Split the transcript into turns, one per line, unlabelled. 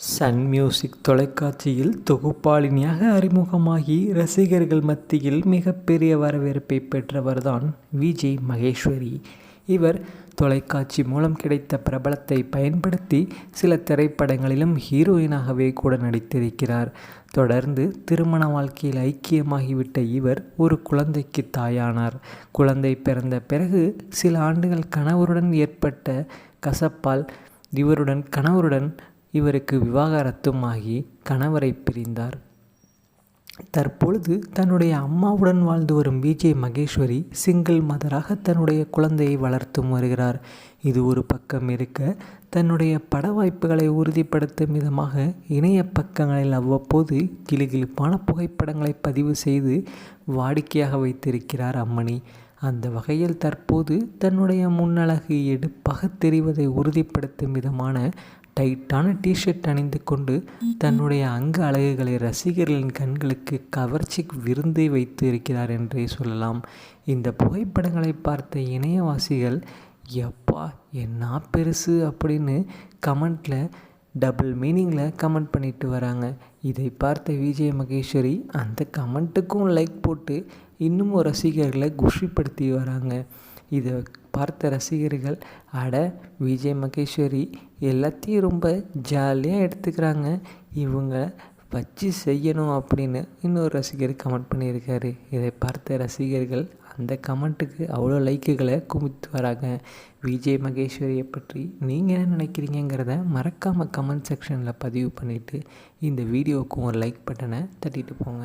Sun music தொலைக்காட்சியில் தொகுப்பாளினியாக அறிமுகமாகி ரசிகர்கள் மத்தியில் மிகப்பெரிய வரவேற்பை பெற்றவர்தான் விஜய் மகேஸ்வரி. இவர் தொலைக்காட்சி மூலம் கிடைத்த பிரபலத்தை பயன்படுத்தி சில திரைப்படங்களிலும் ஹீரோயினாகவே கூட நடித்திருக்கிறார். தொடர்ந்து திருமண வாழ்க்கையில் ஐக்கியமாகிவிட்ட இவர் ஒரு குழந்தைக்கு தாயானார். குழந்தை பிறந்த பிறகு சில ஆண்டுகள் கணவருடன் ஏற்பட்ட கசப்பால் இவருடன் கணவருடன் இவருக்கு விவாகரத்தும் ஆகி கணவரை பிரிந்தார். தற்பொழுது தன்னுடைய அம்மாவுடன் வாழ்ந்து வரும் விஜய் மகேஸ்வரி சிங்கிள் மதராக தன்னுடைய குழந்தையை வளர்த்தும் வருகிறார். இது ஒரு பக்கம் இருக்க தன்னுடைய பட வாய்ப்புகளை உறுதிப்படுத்தும் விதமாக இணைய பக்கங்களில் அவ்வப்போது கிளிகிழிப்பான புகைப்படங்களை பதிவு செய்து வாடிக்கையாக வைத்திருக்கிறார் அம்மணி. அந்த வகையில் தற்போது தன்னுடைய முன்னழகு எடுப்பாக தெரிவதை உறுதிப்படுத்தும் விதமான டைட்டான டிஷர்ட் அணிந்து கொண்டு தன்னுடைய அங்க அழகுகளை ரசிகர்களின் கண்களுக்கு கவர்ச்சி விருந்தை வைத்து இருக்கிறார் என்றே சொல்லலாம். இந்த புகைப்படங்களை பார்த்த இணையவாசிகள் எப்பா என்ன பெருசு? அப்படின்னு கமெண்ட்டில் டபுள் மீனிங்கில் கமெண்ட் பண்ணிட்டு வராங்க. இதை பார்த்த விஜய மகேஸ்வரி அந்த கமெண்ட்டுக்கும் லைக் போட்டு இன்னும் ரசிகர்களை குஷிப்படுத்தி வராங்க. இதை பார்த்த ரசிகர்கள் அட விஜய் மகேஸ்வரி எல்லாத்தையும் ரொம்ப ஜாலியாக எடுத்துக்கிறாங்க. இவங்க வச்சு செய்யணும் அப்படின்னு இன்னொரு ரசிகர் கமெண்ட் பண்ணியிருக்காரு. இதை பார்த்த ரசிகர்கள் அந்த கமெண்ட்டுக்கு அவ்வளோ லைக்குகளை குமித்து வராங்க. விஜய் மகேஸ்வரியை பற்றி நீங்கள் என்ன நினைக்கிறீங்கிறத மறக்காமல் கமெண்ட் செக்ஷனில் பதிவு பண்ணிவிட்டு இந்த வீடியோவுக்கும் ஒரு லைக் பட்டனை தட்டிட்டு போங்க.